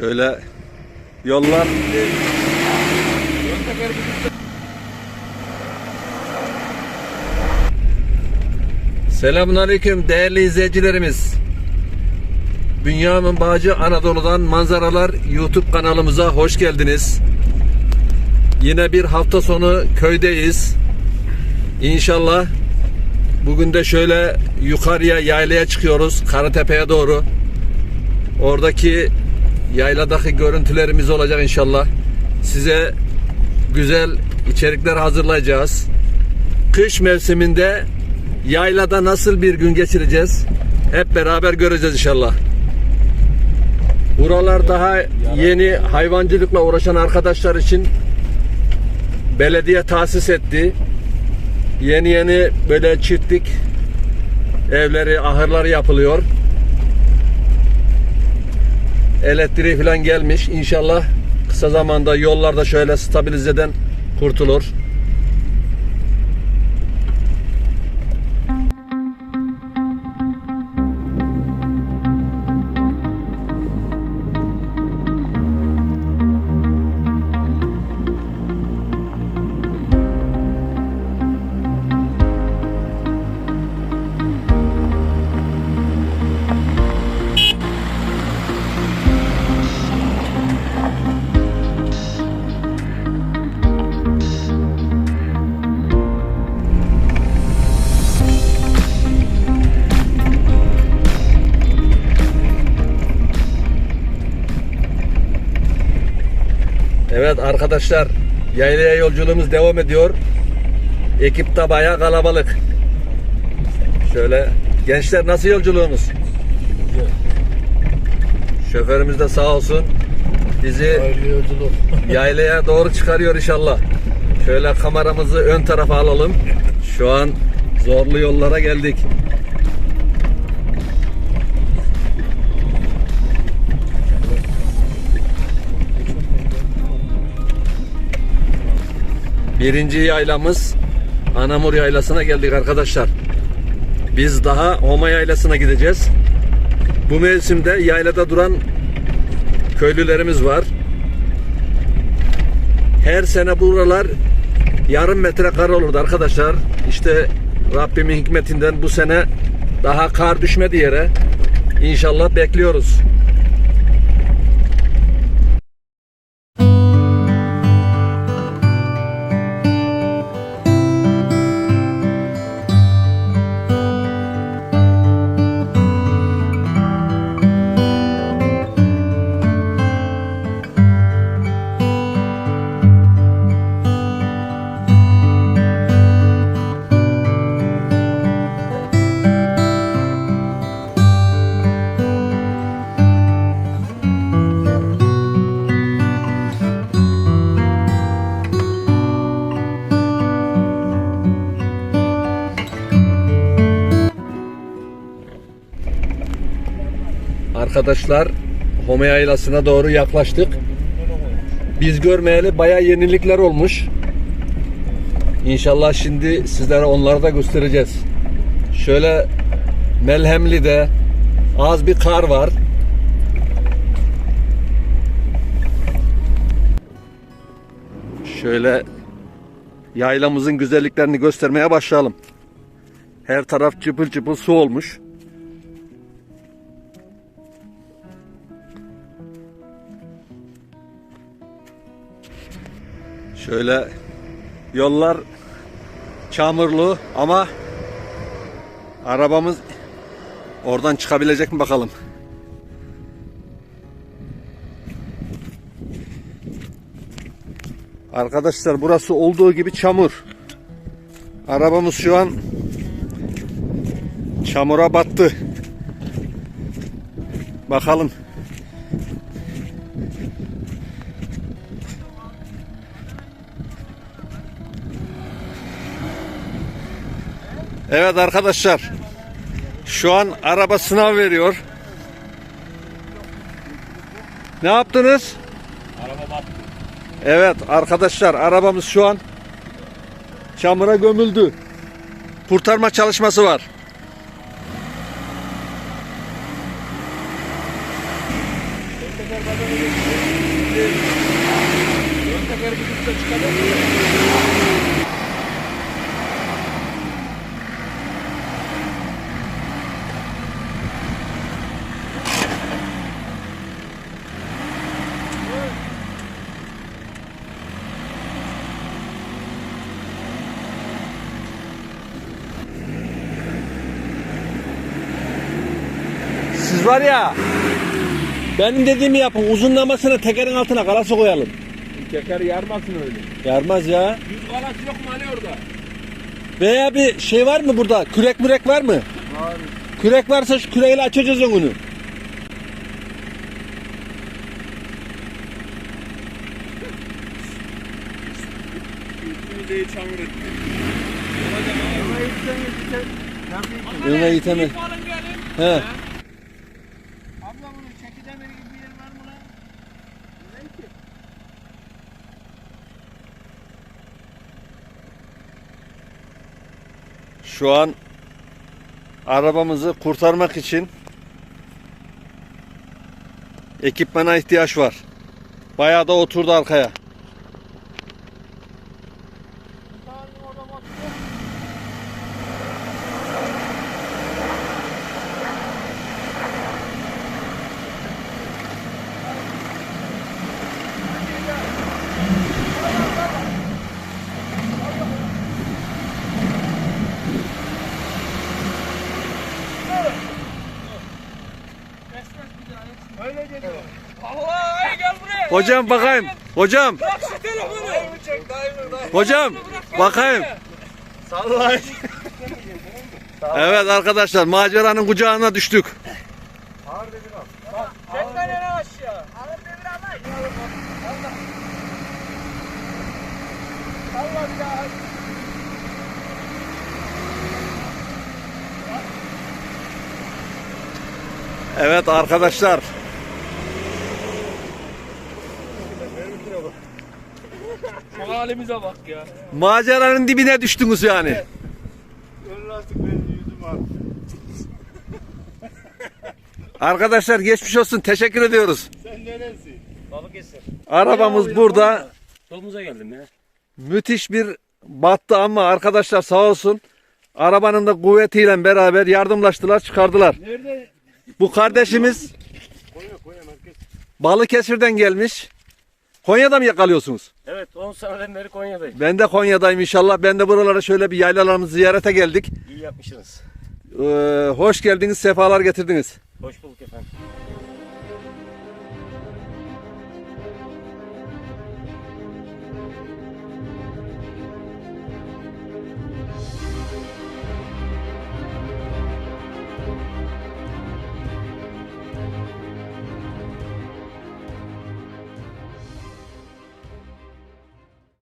Şöyle yollar Selamünaleyküm değerli izleyicilerimiz. Bünyamin Bağcı Anadolu'dan Manzaralar YouTube kanalımıza hoş geldiniz. Yine bir hafta sonu köydeyiz. İnşallah bugün de şöyle yukarıya yaylaya çıkıyoruz Karatepe'ye doğru. Oradaki yayladaki görüntülerimiz olacak inşallah. Size güzel içerikler hazırlayacağız. Kış mevsiminde yaylada nasıl bir gün geçireceğiz? Hep beraber göreceğiz inşallah. Buralar daha yeni hayvancılıkla uğraşan arkadaşlar için belediye tahsis etti. Yeni yeni böyle çiftlik evleri, ahırları yapılıyor. Elektriği falan gelmiş. İnşallah kısa zamanda yollarda şöyle stabilizeden kurtulur. Evet arkadaşlar yaylaya yolculuğumuz devam ediyor. Ekip de bayağı kalabalık. Şöyle gençler nasıl yolculuğunuz? Şoförümüz de sağ olsun bizi yaylaya doğru çıkarıyor inşallah. Şöyle kameramızı ön tarafa alalım. Şu an zorlu yollara geldik. Birinci yaylamız Anamur Yaylası'na geldik arkadaşlar. Biz daha Homa Yaylası'na gideceğiz. Bu mevsimde yaylada duran köylülerimiz var. Her sene buralar yarım metre kar olurdu arkadaşlar. İşte Rabbimin hikmetinden bu sene daha kar düşmedi yere. İnşallah bekliyoruz. Arkadaşlar Home Yaylası'na doğru yaklaştık. Biz görmeyeli bayağı yenilikler olmuş. İnşallah şimdi sizlere onları da göstereceğiz. Şöyle Melhemli'de az bir kar var. Şöyle yaylamızın güzelliklerini göstermeye başlayalım. Her taraf çıpıl çıpıl su olmuş. Şöyle yollar çamurlu ama arabamız oradan çıkabilecek mi bakalım. Arkadaşlar burası olduğu gibi çamur. Arabamız şu an çamura battı. Bakalım. Evet arkadaşlar. Şu an araba sınav veriyor. Ne yaptınız? Araba battı. Evet arkadaşlar arabamız şu an çamura gömüldü. Kurtarma çalışması var. Ön teker gidip de çıkabilir Siz var ya benim dediğimi yapın. Uzunlamasına tekerin altına kalası koyalım. Teker yarmasın öyle. Yarmaz ya. Yüz kalas yok mu hani orada? Veya bir şey var mı burada? Kürek mürek var mı? Var. Kürek varsa şu küreğiyle açacağız onu. De çamur etti. Öne itemez. Alın gelin. He. Abla bunun çekidemir gibi bir yer var mı lan? Ne ki? Şu an arabamızı kurtarmak için ekipmana ihtiyaç var. Bayağı da oturdu arkaya. Öyle geliyor. Allah gel buraya. Hocam bakayım. Hocam. Bırak şu telefonu. Hocam bakayım. Sallay. Evet arkadaşlar maceranın kucağına düştük. Çek lan en aşağı. Alın devir alay. Allah. Allah bir daha. Evet arkadaşlar. Şu halimize bak ya. Maceranın dibine düştünüz yani. Ön lastik benim yüzüm abi. Arkadaşlar geçmiş olsun. Teşekkür ediyoruz. Sen neresin? Balıkesir. Arabamız burada. Yolumuza geldim ya. Müthiş bir battı ama arkadaşlar sağ olsun. Arabanın da kuvvetiyle beraber yardımlaştılar, çıkardılar. Nerede? Bu kardeşimiz Konya Konya merkez. Balıkesir'den gelmiş. Konya'da mı yakalıyorsunuz? Evet 10 seneden beri Konya'dayım. Ben de Konya'dayım inşallah. Ben de buralara şöyle bir yaylalarımızı ziyarete geldik. İyi yapmışsınız. Ee, hoş geldiniz, sefalar getirdiniz.